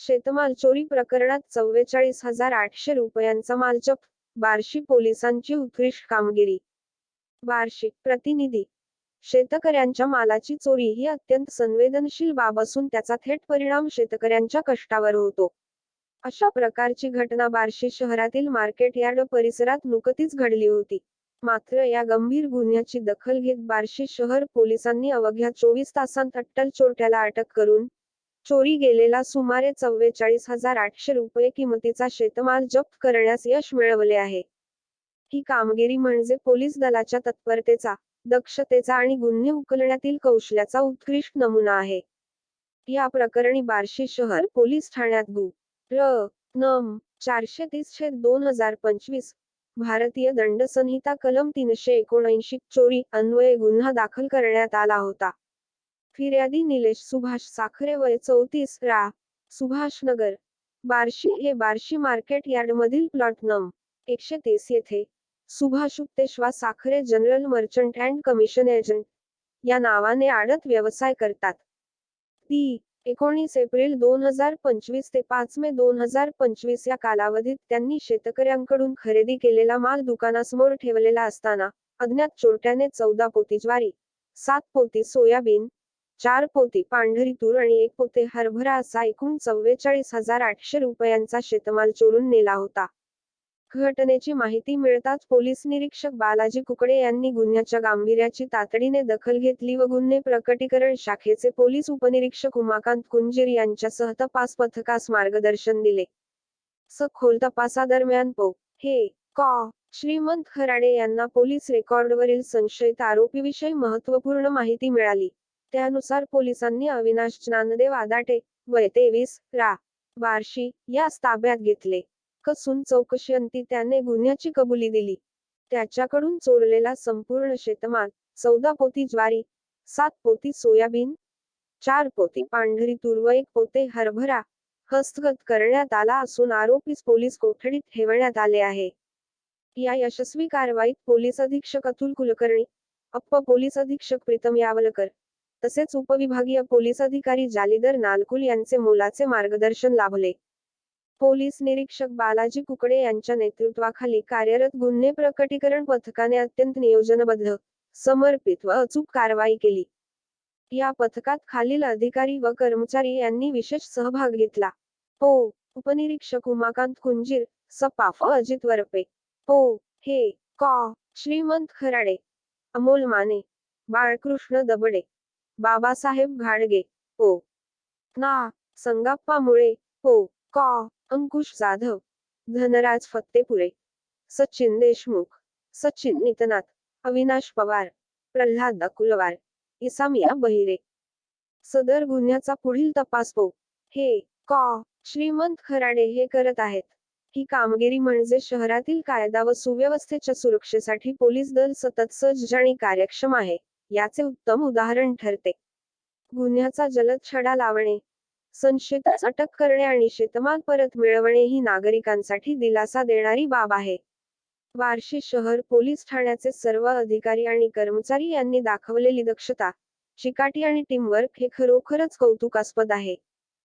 शेतमाल चोरी प्रकरणात चव्वेचाळीस हजार आठशे रुपयांचा माल जप्त बार्शी पोलिसांची उत्कृष्ट कामगिरी. बार्शी प्रतिनिधी. शेतकऱ्यांच्या मालाची चोरी ही अत्यंत संवेदनशील बाब असून त्याचा थेट परिणाम शेतकऱ्यांच्या कष्टावर होतो. अशा प्रकारची घटना बार्शी शहरातील मार्केट यार्ड परिसरात नुकतीच घडली होती. मात्र या गंभीर गुन्ह्याची दखल घेत बार्शी शहर पोलिसांनी अवघ्या चोवीस तासांत अट्टल चोरट्याला अटक करून चोरी गेलेला सुमारे चव्वेचाळीस हजार आठशे रुपये किमतीचा शेतमाल जप्त करण्यास यश मिळवले आहे. ही कामगिरी म्हणजे पोलीस दलाच्या तत्परतेचा दक्षतेचा आणि गुन्हे उकलण्यातील कौशल्याचा उत्कृष्ट नमुना आहे. या प्रकरणी बार्शी शहर पोलीस ठाण्यात गु. र. नम. चारशे तीस छेद दोन हजार पंचवीस भारतीय दंड संहिता कलम तीनशे एकोणऐंशी चोरी अन्वये गुन्हा दाखल करण्यात आला होता. फिर्यादी निलेश सुभाष साखरे वय चौतीस रा. सुभाषनगर. बार्शी हे बार्शी मार्केट यार्डमधील प्लॉट नम. एकशे तीस येथे. Subhash उक्तेश्वा Sakhare general merchant and commission agent. या नावाने आडत व्यवसाय करतात. ती एकोणीस एप्रिल दोन हजार पंचवीस ते पाच मे दोन हजार पंचवीस या कालावधीत त्यांनी शेतकऱ्यांकडून खरेदी केलेला माल दुकानासमोर ठेवलेला असताना अज्ञात चोरट्याने चौदा पोती ज्वारी सात पोती सोयाबीन चार पोती पांढरी तूर आणि एक पोते हरभरा असा एकूण चव्वेचाळीस हजार आठशे रुपयांचा शेतमाल चोरून नेला होता. घटनेची माहिती मिळताच पोलीस निरीक्षक बालाजी कुकडे यांनी गुन्ह्याच्या गांभीर्याची तातडीने दखल घेतली व गुन्हे प्रकटीकरण शाखेचे पोलीस उपनिरीक्षक उमाकांत कुंजीर यांच्यासह तपास पथकास मार्गदर्शन दिले. सखोल तपासादरम्यान पो. हे. कॉ. श्रीमंत खराडे यांना पोलीस रेकॉर्डवरील संशयित आरोपीविषयी महत्त्वपूर्ण माहिती मिळाली. त्यानुसार पोलिसांनी अविनाश ज्ञानदेव आदाटे वय तेवीस रा. बार्शी यास ताब्यात घेतले. कसून चौकशीअंती त्याने गुन्ह्याची कबुली दिली. त्याच्याकडून चोरलेला संपूर्ण शेतमाल चौदा पोती ज्वारी सात पोती सोयाबीन चार पोती पांढरी तूर व एक पोते हरभरा हस्तगत करण्यात आला असून आरोपीस पोलीस कोठडीत ठेवण्यात आले आहे. या यशस्वी कारवाईत पोलीस अधीक्षक अतुल कुलकर्णी अप्प पोलीस अधीक्षक प्रीतम यावलकर तसेच उपविभागीय पोलीस अधिकारी जालीदर नालकुल यांचे मोलाचे मार्गदर्शन लाभले. पोलीस निरीक्षक बालाजी कुकडे यांच्या नेतृत्वाखाली कार्यरत गुन्हे प्रकटीकरण पथकाने अत्यंत नियोजनबद्ध समर्पित व अचूक कारवाई केली. या पथकात खालील अधिकारी व कर्मचारी यांनी विशेष सहभाग घेतला. पो. उपनिरीक्षक उमाकांत कुंजीर सपाफ अजित वरपे. पो. हे. कॉ. श्रीमंत खराडे. अमोल माने. बाळकृष्ण दबडे. बाबासाहेब घाडगे. ओ. ना. संगाप्पा मुळे हो. कॉ. अंकुश जाधव. धनराज फत्तेपुरे. सचिन देशमुख. सचिन नितनाथ. अविनाश पवार. प्रल्हाद अकुलवार. इसामिया बहिरे. सदर गुन्ह्याचा पुढील तपास हो हे. कॉ. श्रीमंत खराडे हे करत आहेत. ही कामगिरी म्हणजे शहरातील कायदा व सुव्यवस्थेच्या सुरक्षेसाठी पोलीस दल सतत सज्ज आणि कार्यक्षम आहे. याचे उत्तम उदाहरण ठरते. गुन्ह्याचा जलद छडा लावणे संशयितास अटक करणे आणि शेतमाल परत मिळवणे ही नागरिकांसाठी दिलासा देणारी बाब आहे. बार्शी शहर पोलीस ठाण्याचे सर्व अधिकारी आणि कर्मचारी यांनी दाखवलेली दक्षता चिकाटी आणि टीमवर्क हे खरोखरच कौतुकास्पद आहे.